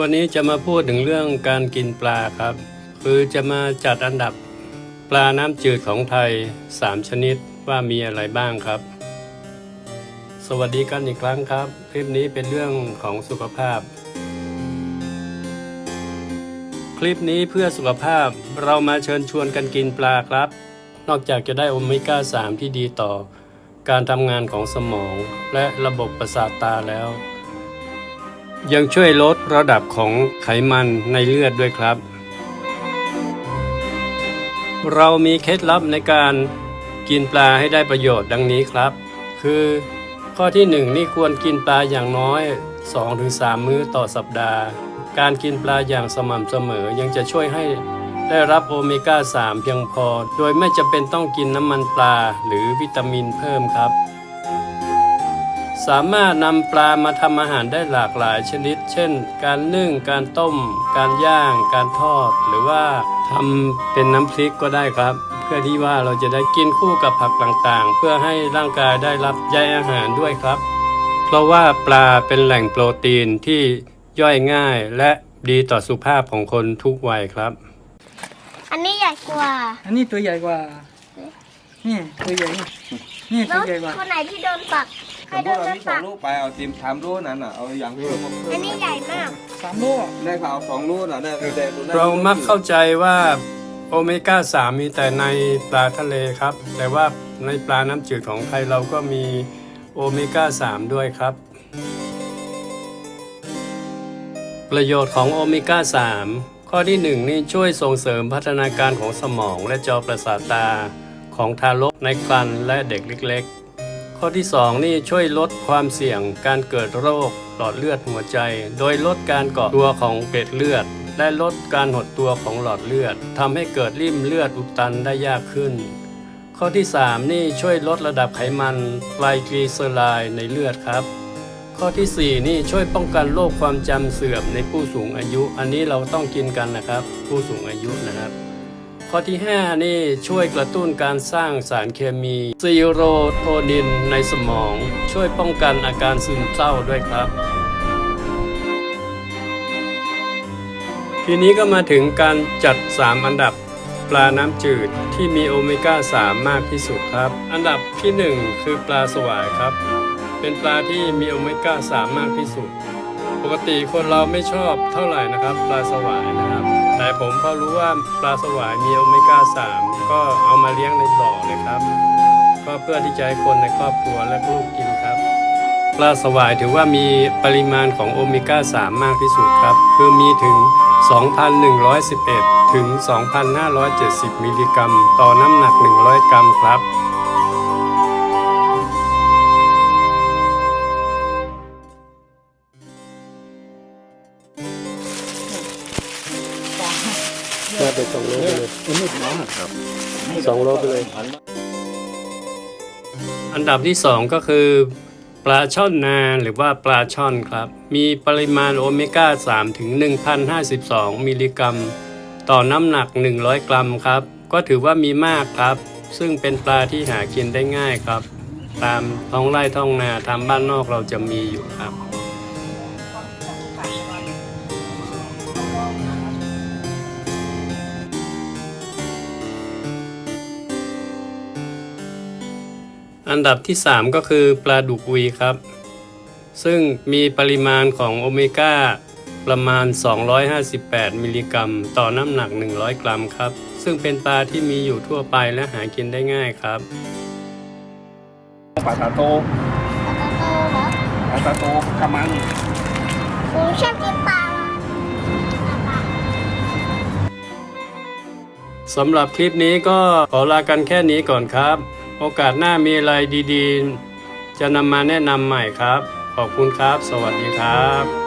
วันนี้จะมาพูดถึงเรื่องการกินปลาครับ คือจะมาจัดอันดับปลาน้ำจืดของไทย 3 ชนิดว่ามีอะไรบ้างครับ สวัสดีกันอีกครั้งครับ คลิปนี้เป็นเรื่องของสุขภาพ คลิปนี้เพื่อสุขภาพเรามาเชิญชวนกันกินปลาครับ นอกจากจะได้โอเมก้า 3 ที่ดีต่อ การทำงานของสมองและระบบประสาทตาแล้ว ยังช่วยลดระดับของไขมันในเลือดด้วยครับ เรามีเคล็ดลับในการกินปลาให้ได้ประโยชน์ดังนี้ครับ คือ ข้อที่1นงนี่ควรกินปลาอย่างน้อย 2-3 มื้อต่อสัปดาห์ การกินปลาอย่างสม่ำเสมอยังจะช่วยให้ได้รับโอเมก้า 3 เพียงพอ โดยไม่จำเป็นต้องกินน้ำมันปลาหรือวิตามินเพิ่มครับ สามารถนำปลามาทำอาหารได้หลากหลายชนิด เช่น การนึ่ง การต้ม การย่าง การทอด หรือว่าทำเป็นน้ำพริกก็ได้ครับ เพื่อที่ว่าเราจะได้กินคู่กับผักต่างๆ เพื่อให้ร่างกายได้รับใยอาหารด้วยครับ เพราะว่าปลาเป็นแหล่งโปรตีนที่ย่อยง่ายและดีต่อสุขภาพของคนทุกวัยครับ อันนี้ใหญ่กว่า อันนี้ตัวใหญ่กว่า นี่ตัวใหญ่นี่นี่แล้ตัววใหญ่กว่าคนไหนที่โดนปักใคร สมโดมนติเราโดนปักมีสองลูกไปเอาทีมทำลูกนั้นอะเอาอย่างเพิ่มมาเพิ่อัมนนี้ใหญ่มากสามโลอะได้ข่าวสองลูกอะได้แต่ดูได้เรามักเข้าใจว่าโอเมก้า 3 มีแต่ในปลาทะเลครับ แต่ว่าในปลาน้ำจืดของไทยเราก็มีโอเมก้า 3 ด้วยครับ ประโยชน์ของโอเมก้า 3 ข้อที่ 1 นี่ช่วยส่งเสริมพัฒนาการของสมองและจอประสาทตาของทารกในครรภ์และเด็กเล็กๆ ข้อที่ 2 นี่ช่วยลดความเสี่ยงการเกิดโรคหลอดเลือดหัวใจ โดยลดการเกาะตัวของเกล็ดเลือด และลดการหดตัวของหลอดเลือดทำให้เกิดริ่มเลือดอุดตันได้ยากขึ้น ข้อที่ 3 นี่ช่วยลดระดับไขมันไตรกลีเซอไรด์ในเลือดครับข้อที่ 4 นี่ช่วยป้องกันโรคความจำเสื่อมในผู้สูงอายุ อันนี้เราต้องกินกันนะครับ ผู้สูงอายุนะครับ ข้อที่ 5 นี่ช่วยกระตุ้นการสร้างสารเคมีซีโรโทนินในสมอง ช่วยป้องกันอาการซึมเศร้าด้วยครับ ทีนี้ก็มาถึงการจัด 3 อันดับปลาน้ำจืดที่มีโอเมก้า 3 มากที่สุดครับ อันดับที่ 1 คือปลาสวายครับ เป็นปลาที่มีโอเมก้า 3 มากที่สุด ปกติคนเราไม่ชอบเท่าไหร่นะครับ ปลาสวายนะครับ แต่ผมพอรู้ว่าปลาสวายมีโอเมก้า 3 ก็เอามาเลี้ยงในบ่อเลยครับ ก็เพื่อที่จะให้คนในครอบครัวและลูกกินครับ ปลาสวายถือว่ามีปริมาณของโอเมก้า 3 มากที่สุดครับ คือมีถึง 2,111 ถึง 2,570 มิลลิกรัม ต่อน้ำหนัก 100 กรัมครับ น่าไปสองโลไปเลยสองโลไปเลย อันดับที่สองก็คือปลาช่อนนาหรือว่าปลาช่อนครับ มีปริมาณโอเมก้า 3 ถึง 1,052 มิลลิกรัม ต่อน้ำหนัก 100 กรัมครับ ก็ถือว่ามีมากครับ ซึ่งเป็นปลาที่หากินได้ง่ายครับ ตามท้องไร่ท้องนาตามบ้านนอกเราจะมีอยู่ครับ อันดับที่ 3 ก็คือปลาดุกวีครับ ซึ่งมีปริมาณของโอเมก้าประมาณ 258 มิลลิกรัม ต่อน้ำหนัก 100 กรัมครับ ซึ่งเป็นปลาที่มีอยู่ทั่วไปและหากินได้ง่ายครับ ปลาตาโต ปลาโตเหรอปลาตาโตกระมังผมชอบกินปลาสำหรับคลิปนี้ก็ขอลากันแค่นี้ก่อนครับ โอกาสหน้ามีอะไรดีๆ จะนำมาแนะนำใหม่ครับ ขอบคุณครับ สวัสดีครับ